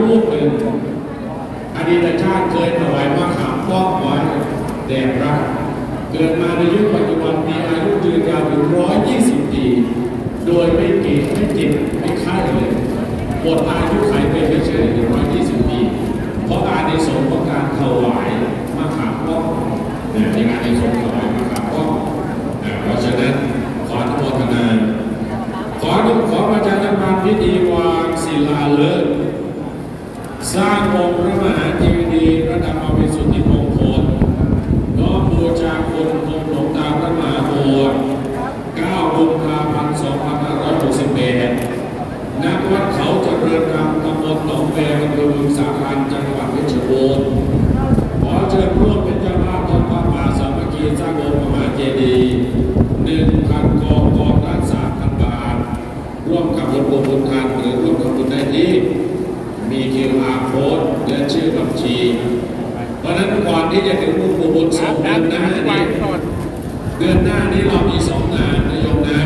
รูปหนึ่งอดีตชาติเคยถวายมะขามป้อมไว้แด่พระเกิดมาในยุคปัจจุบันมีอายุยืนยาวถึงร้อยยี่สิบปี โดยไม่เกิดไม่เจ็บไม่ไข้เลยหมดอายุไขไปไม่เฉยถึงร้อยยี่สิบปี เพราะอานิสงส์ของการถวายมะขามป้อมเนี่ยในงานในสงส์ถวายมะขามป้อมนะเพราะฉะนั้นขออนุโมทนา ขอทุกขอประชาสัมพันธ์พิธีวางศิลาฤกษ์สร้างองค์พระมหาเทวีดีพระธรรมวิสุทธิมงคลน้อมบูชาคุณองค์หลวงตาพระมหาบัว9กุมภาพันธ์2561ณวัดเขาเจริญธรรมตำบลหนองแวงอำเภอเมืองสาขลจังหวัดเพชรบูรณ์ขอเชิญร่วมเป็นเจ้าภาพทอดผ้าป่าสามัคคีสร้างองค์พระมหาเจดีย์หนึ่งพันกองกองละสามพันบาท ร่วมกับหลวงปู่บุญทันหรือร่วมกับบุญได้ที่มี QR code และชื่อบัญชี เพราะฉะนั้นก่อนที่จะถึงหลวงปู่บุญสองเดือนหน้านี้เดือนหน้านี้เรามีสองงานนะโยมนะ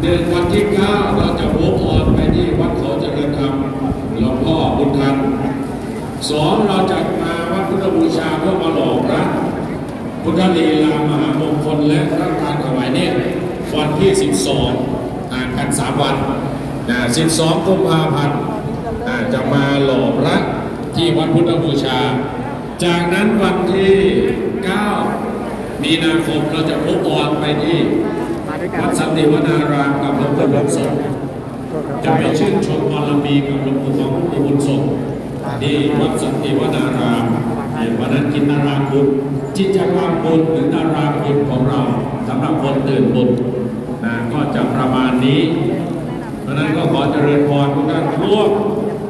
หนึ่งวันที่เก้าเราจะโวกออนไปที่วัดเขาเจริญธรรมหลวงพ่อบุญทัน สองเราจะมาวัดพุทธบูชาเพื่อมาหล่อพระพุทธลีลามหามงคลและพระการถวายเนี่ยวันที่ 12อ่านกัน 3 วันนะ12กุมภาพันธ์จะมาหล่อพระที่วัดพุทธบูชา จากนั้นวันที่ 9 มีนาคมเราจะพบออนไปที่วัดสันติวนารามกับหลวงปู่บุญสงจะไปชื่นชมบ ที่วัดสันติวนารามวันนั้นกินนาราคุณจิตจกรรมบุญหรือนาราคุณของเราสำหรับคนตื่นบุญนะก็จะประมาณนี้ เพราะนั้นก็ขอเจริญพรทุกท่านร่วม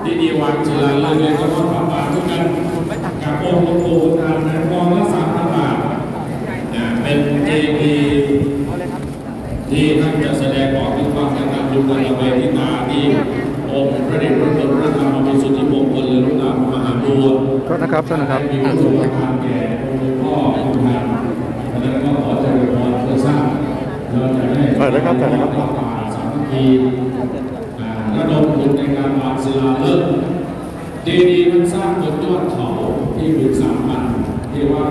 ที่ดีวางศิลาฤกษ์และก็ทอดพระป่าทุกกันกับองค์หลวงปู่ทานในกองละสามพันบาทเป็นเจดีย์ที่ท่านจะแสดงออก นะครับโทษนะครับมีประสบการณ์แก่องค์พ่อคุณทานเพราะฉะนั้นก็ขอเจริญพรเพื่อสร้างเราจะได้เปิดเลยครับเปิดเลยครับป่าสามัคคีอ่าระดมทุนในการวางศิลาฤกษ์ดีดีๆมันสร้างบนยอดเขาที่บึกสามพันที่ว่า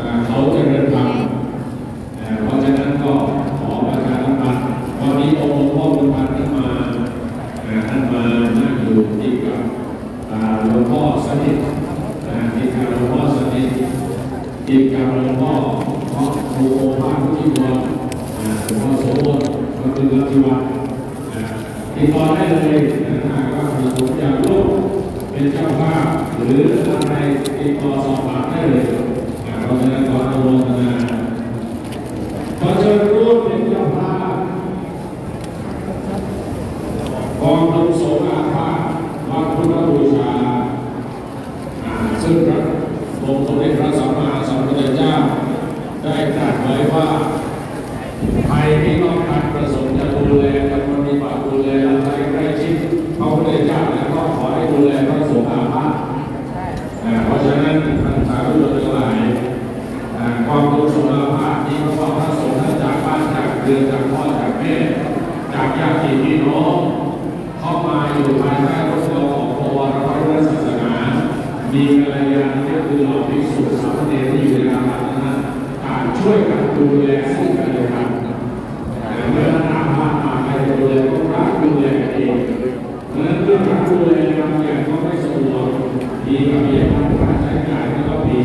อ่าเขาเจริญธรรมอ่าเพราะฉะนั้นก็ขอประชาสัมพันธ์วันนี้องค์หลวงพ่อคุณพันธ์ท่านมาอ่าท่านมานั่งอยู่ที่กับ อ่าหลวงพ่อสนิทนะที่การหลวงพ่อสนิทที่การหลวงพ่อเพราะครูโอภาสที่วัดอ่าหลวงพ่อโสมนก็คือรัติวัฒน์อ่าติดต่อได้เลยนะหากว่ามีผมอยากร่วมเป็นเจ้าภาพหรืออะไรติดต่อสอบถามได้เลยอ่าเพราะฉะนั้นขออนุโมทนาขอเชิญร่วมเป็นเจ้าภาพ กองทุนสงฆ์อาภาสวัดพุทธบูชาอ่าซึ่งพระองค์สมเด็จพระสัมมาสัมพุทธเจ้า ได้ตรัสไว้ว่าใครที่ต้องการประสงค์จะดูแลจะปฏิบัติดูแลอะไรใกล้ชิดพระพุทธเจ้าแล้วก็ขอให้ดูแลพระสงฆ์อาภาสอ่าเพราะฉะนั้นท่านสาธุชนทั้งหลายอ่ากองทุนสงฆ์อาภาสนี้ก็เพราะพระสงฆ์ท่านจากบ้านจากเรือนจากพ่อจากแม่จากญาติพี่น้อง เข้ามาอยู่ภายใต้ร่มเงาของพระวรพระพุทธศาสนา มีกัลยาณมิตรคือเหล่าภิกษุสามเณรที่อยู่ในอาราธนาต่างช่วยกันดูแลซึ่งกันและกันแต่เมื่อท่านอาพาธมาใครจะดูแลก็รักดูแลกันเองเพราะฉะนั้น เรื่องการดูแลบางอย่างก็ไม่สะดวกมีระเบียบทางการใช้จ่ายก็ต้องมี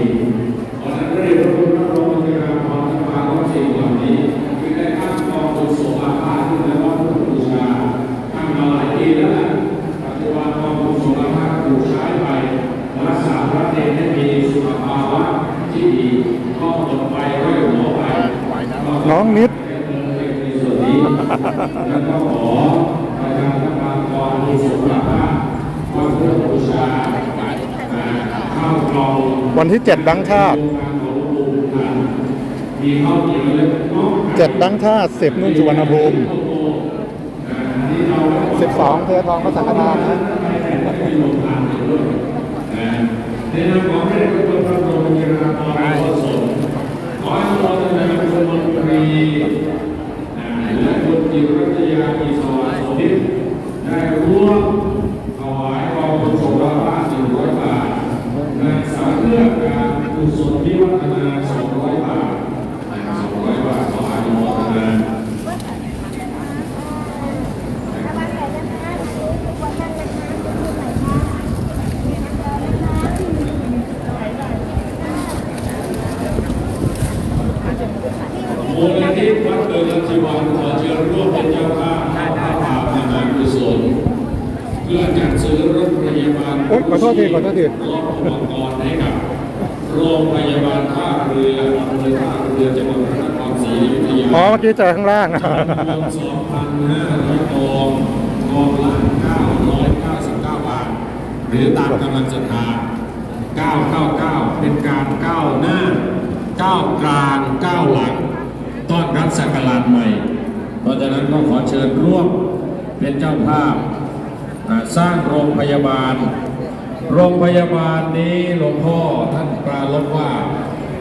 เพราะฉะนั้นเรื่องพระพุทธพระองค์ในการพรทั้งมาก็สิ่งเหล่านี้คือได้ตั้งกองทุนโสอาภาสขึ้นในวัดพุทธบูชาทำมาหลายปีแล้วแหละปัจจุบันกองทุนสุขภาพถูกใช้ไปรักษาพระเนรให้มีสุขภาวะที่ดีก็หมดไปก็อยู่หัวไปน้องนิดในส่วนนี้แล้วก็ขอประชาสัมพันธ์ กองทุนสุขภาพวัดพุทธบูชาเข้ากล่องวันที่เจ็ดดังชาติมีข้าวเหนียวและน้องเจ็ดดังชาติสิบนุ่นสุวรรณภูมิสิบสองเททองพระสังฆทานนะในนามของพระเดชพระคุณพระบรมราชาธิบดีขอให้เราในนามคุณมนตรีและคุณจิรัตยามีสวัสดิ์สมิทธิ์ ได้ร่วมถวายกองทุนสงฆ์ละหนึ่งร้อยบาทในสามเครื่องการกุศลวิวัฒนาสองร้อยบาทสองร้อยบาทขออนุโมทนามูลนิธิวัดเกิดจิวันขอเชิญร่วมเป็นเจ้าภาพ สวเพื่อจัดซื้อรถพยาบาลขอโทษทีขอโทษทีรถอุปกรณ์ให้กับโรงพยาบาลท่าเรืออำเภอท่าเรือจังหวัดพระนครศรีอยุธยาอ๋อเมื่อกี้เจอข้างล่างจำนวนสองพันห้าร้อยกองกองละเก้าร้อยเก้าสิบเก้าบาท หรือตามกำลังศรัทธาเก้าเก้าเก้าเป็นการเก้าหน้าเก้ากลางเก้าหลังต้อนรับสักการะใหม่เพราะฉะนั้นก็ขอเชิญร่วม เป็นเจ้าภาพสร้างโรงพยาบาล โรงพยาบาลนี้หลวงพ่อท่านปราลบว่า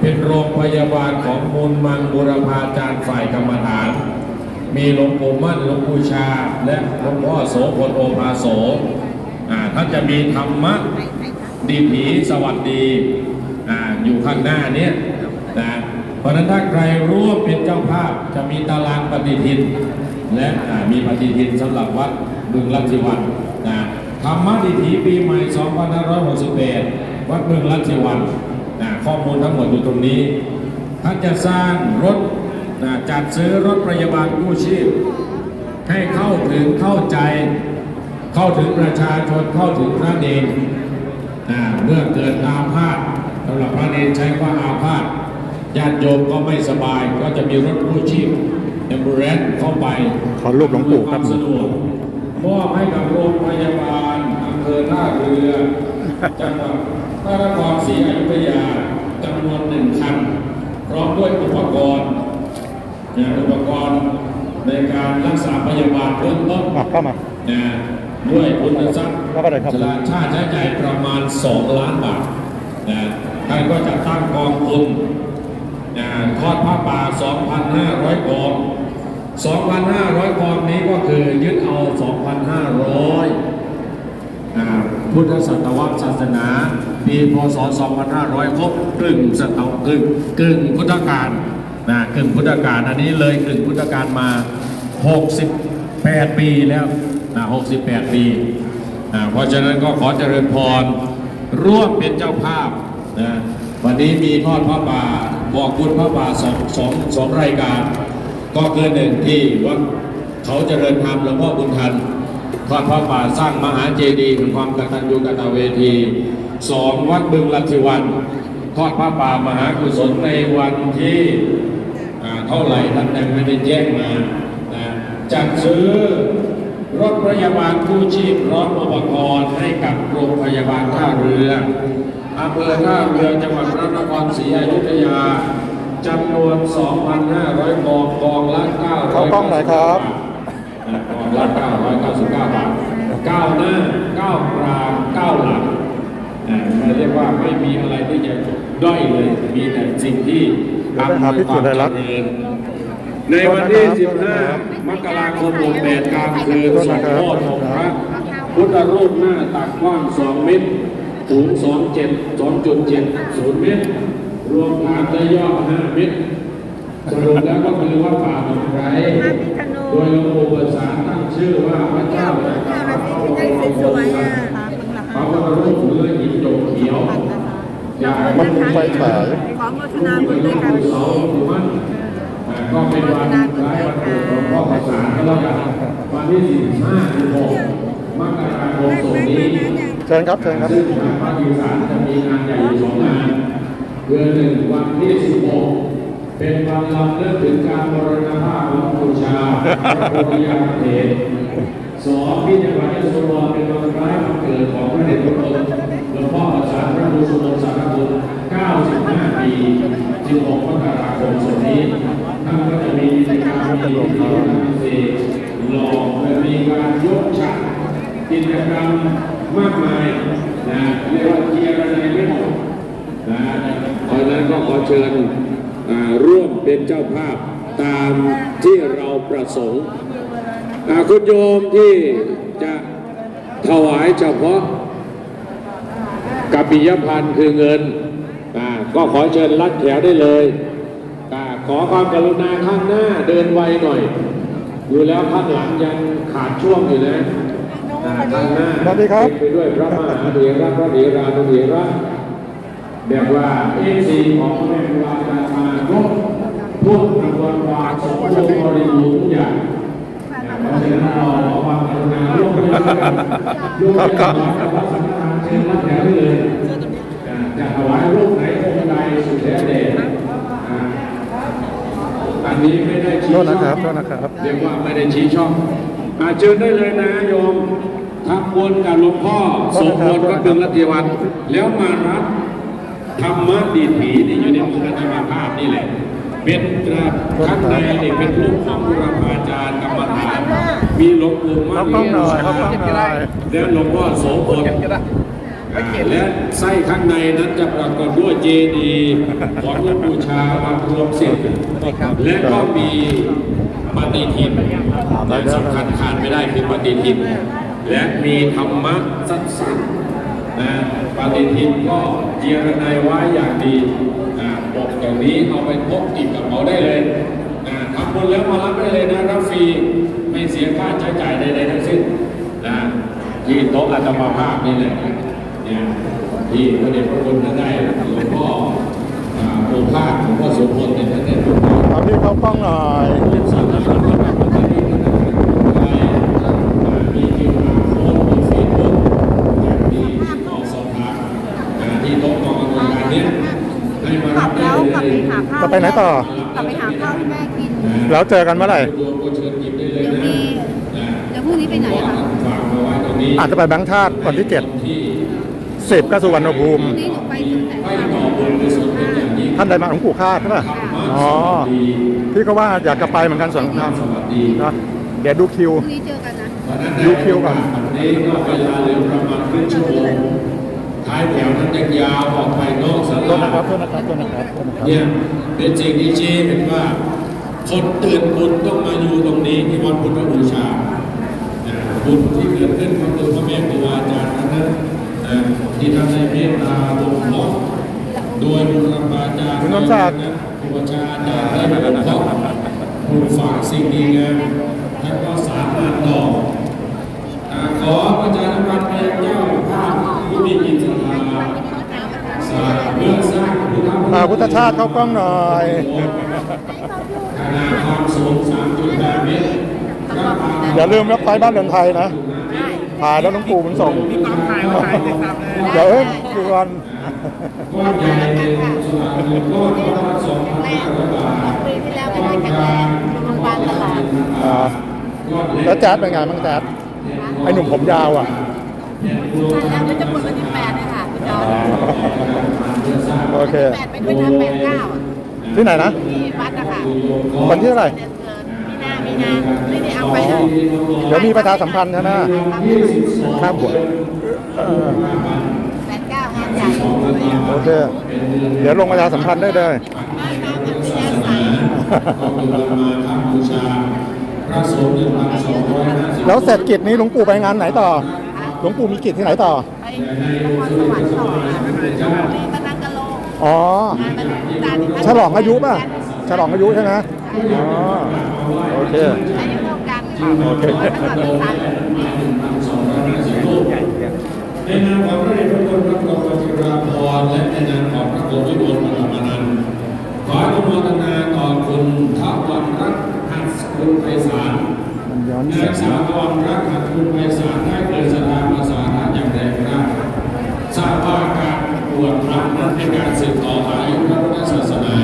เป็นโรงพยาบาลของมูลมังบุรพาจารย์ฝ่ายกรรมฐาน มีหลวงปู่มั่นหลวงปู่ชา และหลวงพ่อโสพลโอภาโสท่านจะมีธรรมะดีผีสวัสดีออยู่ข้างหน้านี้นะเพราะฉะนั้นถ้าใครร่วมเป็นเจ้าภาพจะมีตารางปฏิทิน และมีปฏิทินสำหรับวัดบึงลัทธิวันนะธรรมะดีถีปีใหม่ 2568วัดบึงลัทธิวันนะข้อมูลทั้งหมดอยู่ตรงนี้ ท่านจะสร้างรถนะจัดซื้อรถพยาบาลกู้ชีพ ให้เข้าถึงเข้าใจ เข้าถึงประชาชนเข้าถึงพระเนรนะเมื่อเกิดอาพาธสำหรับพระเนรใช้ว่าอาพาธญาติโยมก็ไม่สบายก็จะมีรถกู้ชีพ แอมบูเรนเข้าไปขอรูปหลวงปู่ครับวามสะดวกมอบให้กับโรงพยาบาลอำเภอท่าเรือจังหวัดพระนครศรีอยุธยาจำนวนหนึ่งคันพร้อมด้วยอุปกรณ์เนี่ยอุปกรณ์ในการรักษาพยาบาลเบื้องต้นอะเข้ามานะด้วยทุนทรัพย์เข้ามาเลยครับชลาชาติใช้จ่ายประมาณ 2 ล้านบาทนะท่านก็จะตั้งกองทุนนะ ทอดผ้าป่า 2,500กอง2,500กองนี้ก็คือยึดเอา 2,500 พุทธศตวรรษศาสนา ปีพศ 2500 ครบกึ่งศตวรรษกึ่งกึ่งพุทธกาลนะกึ่งพุทธกาลอันนี้เลยกึ่งพุทธกาลมา 68 ปีแล้วนะ68 ปีนะเพราะฉะนั้นก็ขอเจริญพรร่วมเป็นเจ้าภาพนะวันนี้มีทอดพระป่า บอกคุณพระป่าสองสองสองรายการ ก็คือหนึ่งที่วัดเขาเจริญธรรมหลวงพ่อบุญทันทอดพระป่าสร้างมหาเจดีย์เป็นความกตัญญูกตเวทีสองวัดบึงลัทธิวันทอดพระป่ามหากุศลในวันที่เท่าไหร่ท่านยังไม่ได้แจ้งมาจัดซื้อรถพยาบาลกู้ชีพพร้อมอุปกรณ์ให้กับโรงพยาบาลท่าเรือ อำเภอท่าเรือจังหวัดพระนครศรีอยุธยาจำนวน 2,500กองกองละ900เข้ากล้องหน่อยครับกองละ999 บาทก้าวหน้าก้าวกลางก้าวหลังอ่าเราเรียกว่าไม่มีอะไรที่จะด้อยเลย มีแต่สิ่งที่เดี๋ยวไปหาพิสูจน์ได้รับอำนวยความเจริญในวันที่ 15 มกราคม68กลางคืนสองโลกของพระพุทธรูปหน้าตักกว้าง 2 เมตร สูง27 2.70 เมตร รวมฐานและยอด5เมตร สรุปแล้วก็คือว่าป่าหนองไร่โดยหลวงปู่เปิดสารตั้งชื่อว่าพระเจ้าแห่งพระพระพระพระพุทธรูปเนื้อหินหยกเขียวจากมันมีไฟฉายขอโมทนาบุญด้วยกันเสาหมู่บ้านอ่าก็เป็นวันคล้ายวันเกิดของพ่อประสานก็แล้วกันวันที่15 16 มกราคมศกนี้เชิญครับเชิญครับซึ่งทางภาคอีสานจะมีงานใหญ่อยู่สองงานเดือนหนึ่งวันที่16เป็นวันรำลึกถึงการมรณภาพของบูชาพระโพธิยาเถรสองที่จังหวัดยโสธรเป็นวันคล้ายวันเกิดของพระเดชพระคุณหลวงพ่อประสานพระครูสุนทรสารคุณ95ปี16มกราคมศกนี้ท่านก็จะมีกิจกรรมมีพิธีการพิเศษหล่อและมีการยกฉัตร กิจกรรมมากมายนะเรียกว่าเกียร์อะไรไม่หมดนะเพราะฉะนั้นก็ขอเชิญร่วมเป็นเจ้าภาพตามที่เราประสงค์คุณโยมที่จะถวายเฉพาะกับปิยพันธ์คือเงิน ก็ขอเชิญรัดแถวได้เลยขอความกรุณาข้างหน้าเดินไวหน่อย อยู่แล้วข้างหลังยังขาดช่วงอยู่นะ สวัสดีครับไปด้วยพระมหาเถระพระเถรานุเถระเบียกว่าเอซีของแม่ครูอาจารย์มาครบทุกกระบวารสมบูรณ์บริบูรณ์ทุกอย่างเพราะฉะนั้นเราขอความกรุณาร่วมกันร่วมกันกับระสังฆานเชิญรับแถวเลยจะถวายรูปไหนองค์ใดสุดแท้เดชอันนี้ไม่ได้ชี้ช่องเรียกว่าไม่ได้ชี้ช่อง อาเชิญได้เลยนะโยมทำบุญกับหลวงพ่อโสมพลพระเบืองรัตยวัฒน์แล้วมารับธรรมะดีถีที่อยู่ในมืออาตมภาพนี่แหละเป็นกระข้างในนี่เป็นรูปของบุรพาจารย์กรรมฐานมีหลวงปู่มั่เองหน่อยเขาแล้วหลวงพ่อโสพลและไส้ข้างในนั้นจะปรากฏด้วยเจดีย์ของหลวงปู่ชาวัดรวมศิษย์และก็มี ปฏิทินแต่สำคัญขาดไม่ได้คือปฏิทิน และมีธรรมะสั้นๆนะปฏิทินก็เจียรนายไว้อย่างดีอ่าปกอย่างนี้เอาไปพกติดกระเป๋าได้เลยอ่าทำบุญแล้วมารับได้เลยนะรับฟรีไม่เสียค่าใช้จ่ายใดๆทั้งสิ้นนะที่โต๊ะอาตมาภาพนี่แหละเนี่ยที่พระเดชพระคุณท่านได้หลวงพ่อ อ่าโอภาสหลวงพ่อโสมพลเนี่ยท่านได้หลวงพ่อเอาพี่เขากล้องหน่อยเป็นสามนักปฏิบัติธรรมที่ท่านได้มีคิวอาร์โค้ดมีเฟซบุ๊กมีขอสอบถามอ่าที่โต๊ะกองอำนวยการเนี่ยให้มาขัรับบได้แล้วเลกลับยไปหาข้าวจะไปไหนต่อ กลับไปหาข้าวให้แม่กิน แล้วเจอกันเมื่อไหร่ โยมก็เชิญหยิบได้เลยเดี๋ยวนะมีนะเดี๋ยวพรุ่งนี้ไปไหนอะคะฝากมาไว้ตรงนี้อาจจะไปแบงค์ชาติวันที่ที่7 10ก็สุวรรณภูมิพรุ่งนี้หนูไป ท่านใดมาหลวงปู่คาดใช่ป่ะอ๋อพี่ก็ว่าอยากจะไปเหมือนกันสวนธรรมสวัสดีนะเดี๋ยวดูคิวพรุ่งนี้เจอกันนะดูคิวก่อนวันนี้ก็เวลาเหลือประมาณครึ่งชั่วโมงท้ายแถวนั้นยังยาวออกไปนอกศาโทษลานะครับโทษนะครับโทษนะครับโทษนะครับเนี่ยเป็นสิ่งที่ชี้เห็นว่าคนตื่นบุญต้องมาอยู่ตรงนี้ที่วัดพุทธบูชานะบุญที่เกิดขึ้นก็คือพระแม่ครูอาจารย์ทั้งนั้นนะที่ท่านได้เมตตาบ่มเพาะโดยบุรพาจารย์คุณนนท์ศักดิ์ครูอาจารย์ได้บ่มเพาะปลูกฝังสิ่งดีงามท่านก็สามารถต่ออ่าขอประชาสัมพันธ์ไปยังเจ้าภาพผู้มีจิตศรัทธาสร้างเพื่อสร้างพุทธอ่าพุทธชาติเข้ากล้องหน่อย ขนาดความสูง3.8เมตรรับปากอย่าลืมรับไฟบ้านเรือนไทยนะ ถ่ายแล้วหลวงปู่มันส่งเดี๋ยวเอ้ยดูก่อนก้อนใหญ่สลากเงินก้อนประมาณ2,500บาทปีที่แล้วไม่ได้แข็งแรงโรงพยาบาลตลอดอ่าก้อนเล็กแล้วแจ๊ดเป็นไงบ้างแจ๊ดไอหนุ่มผมยาวอะแล้วก็จะหมดวันที่แปดเลยค่ะพี่จอโอเคแปดไปด้วยนะแปดเก้าอะที่ไหนนะที่วัดอะค่ะวันที่เท่าไหร่เดือนเกิน มีนามีนาไม่ได้เอาไปเลยเดี๋ยวมีประชาสัมพันธ์ใช่ไหมข้ามหัวเออแปดเก้างานใหญ่โอเคเดี๋ยวลงประชาสัมพันธ์ได้เลยบ้านน้ำอัธยาศัยก็คือมาทำบูชาพระสงฆ์1,250แล้วเสร็จกิจนี้หลวงปู่ไปงานไหนต่อ หลวงปู่มีกิจที่ไหนต่อไปนครสวรรค์ต่อค่ะมีมานังกะโลงอ๋องานมันตาดิฉลองอายุป่ะฉลองอายุใช่ไหม อ๋อโอเคอายุท่กคนในนามของพระเดชพระคุณพระกองจิราพรและในนามของพระกรมวิบูลมหามานันท์ขออนุโมทนาต่อคุณทวันรักน์หัสกุลไพศาลนายสาวรรักน์หัสกุลไพศาลให้เกิดสถานภาษาอย่างแรงกล้าทราบว่าการบวชพระนั้นเป็นการสืบต่ออายุพระพุทธศาสนา